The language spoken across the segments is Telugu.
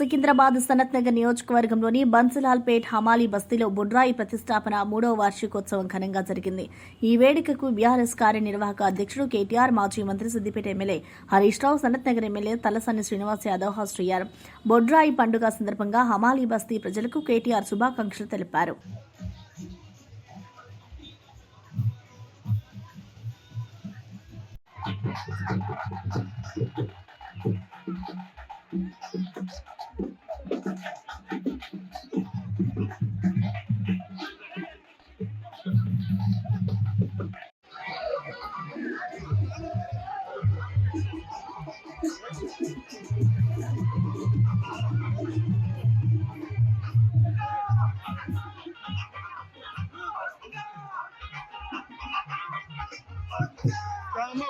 సికింద్రాబాద్ సనత్ నగర్ నియోజకవర్గంలోని బన్సలాల్ పేట్ హమాలి బస్తీలో బుడ్రాయి ప్రతిష్టాపన మూడవ వార్షికోత్సవం ఘనంగా జరిగింది. ఈ వేడుకకు బీఆర్ఎస్ కార్యనిర్వాహక అధ్యక్షుడు కేటీఆర్ మాజీ మంత్రి సిద్దిపేట ఎమ్మెల్యే హరీష్ రావు సనత్ నగర్ ఎమ్మెల్యే తలసాని శ్రీనివాస్ యాదవ్ హాజరయ్యారు. బొడ్రాయి పండుగ సందర్భంగా హమాలి బస్తీ ప్రజలకు కేటీఆర్ శుభాకాంక్షలు తెలిపారు.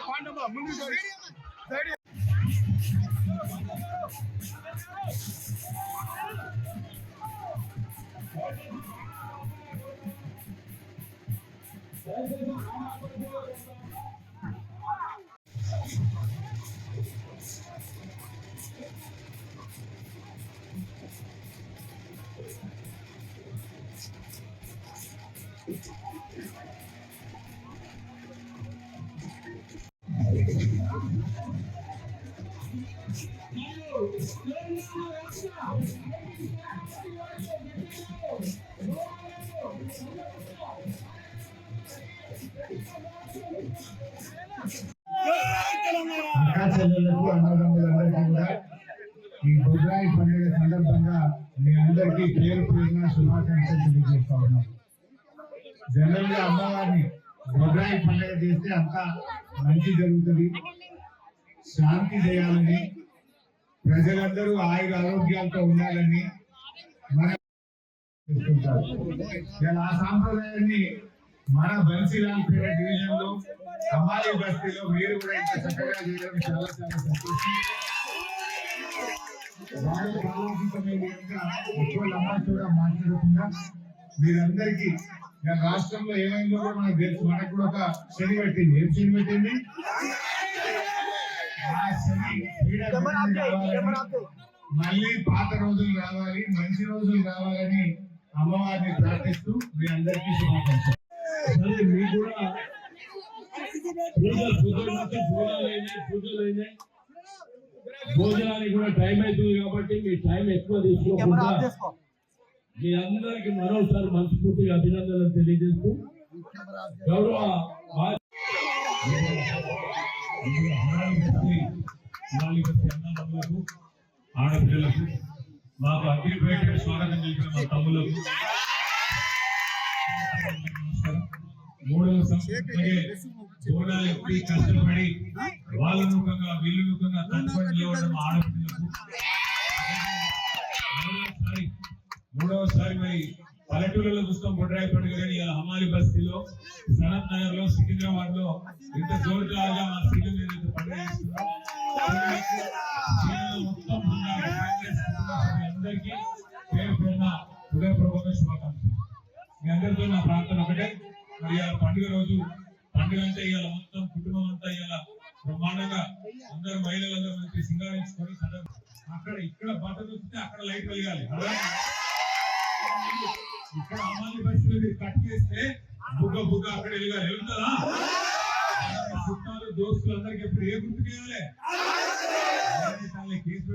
பாண்டமா முன்னாடி ముందు సైడ్ అక్కా చెల్లెళ్ళకు అన్నదమ్ములందరికీ కూడా ఈ బొడ్రాయి పండుగ సందర్భంగా మీ అందరికీ పేరు పేరున శుభాకాంక్షలు తెలియజేస్తా ఉన్నాం. జనరల్గా అమ్మవారిని బొడ్రాయి పండుగ చేస్తే అంత మంచి జరుగుతుంది. శాంతి చేయాలని ప్రజలందరూ ఆయుర ఆరోగ్యాలతో ఉండాలని మన ఆ సాంప్రదాయాన్ని మన బన్సీలాల్ పేట డివిజన్లో అమ్మాయి బస్తీలో మీరు కూడా ఇంత చక్కగా చేయడం చాలా చాలా సంతోషం. వారి ప్రారంభికమైన ఎక్కువ లమ్మాయి కూడా మాట్లాడకుండా మీరందరికీ రాష్ట్రంలో ఏమైందో కూడా మనకు తెలుసు. మనకు కూడా ఒక శని పెట్టింది. ఏం శని పెట్టింది? ఆ శని మళ్ళీ పాత రోజులు రావాలి మంచి రోజులు రావాలని అమ్మవారిని ప్రార్థిస్తూ మీ అందరికీ శుభాకాంక్షలు. సరే మీకు కూడా పూజలు పూజలు నుంచి పూజలు అయినాయి పూజలు అయినాయి భోజనానికి కూడా టైం అవుతుంది కాబట్టి మీ టైం ఎక్కువ తీసుకోకుండా మీ అందరికి మరోసారి మనస్ఫూర్తిగా అభినందనలు తెలియజేస్తూ గౌరవ మా- ఆడపిల్లలకు మాకు అగ్రిపేట స్వాగతం చేసిన మా తమ్ములకు. మూడవ బోనాలు ఎత్తి కష్టపడి వాళ్ళ ముఖంగా వీళ్ళు ముఖంగా తట్టుకొని నిలవడం ఆడపిల్లలకు మూడవసారి మరి పల్లెటూళ్ళలో చూస్తాం బొడ్రాయి పండుగ కానీ ఇలా హమాలి బస్తీలో సనత్ నగర్లో సికింద్రాబాద్లో ఇంత జోరులాగా మా సీఎం ఏదైతే పండుగ పేరు పేరున హృదయపూర్వక శుభాకాంక్షలు. మీ అందరితో నా ప్రార్థన ఒకటే. ఇవాళ పండుగ రోజు పండుగ అంటే ఇవాళ మొత్తం కుటుంబం అంతా ఇవాళ బ్రహ్మాండంగా అందరు మహిళలందరూ మంచి సింగారించుకొని అక్కడ ఇక్కడ బట్ట చూస్తే అక్కడ లైట్ వెలగాలి. ఇక్కడ అమ్మాయి బస్సులు మీరు కట్ చేస్తే బుగ్గ బుగ్గ అక్కడ వెలగాలి. వెళ్తుందా చుట్టాలు దోస్తులు అందరికి ఎప్పుడు ఏ గుర్తు చేయాలి కేసు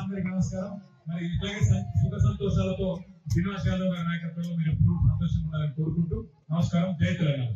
అందరికీ నమస్కారం. మరి ఇట్లాగే సుఖ సంతోషాలతో శ్రీనివాస్ యాదవ్ గారి నాయకత్వంలో మీరు ఎప్పుడు సంతోషంగా ఉండాలని కోరుకుంటూ నమస్కారం. జై తెలంగాణ.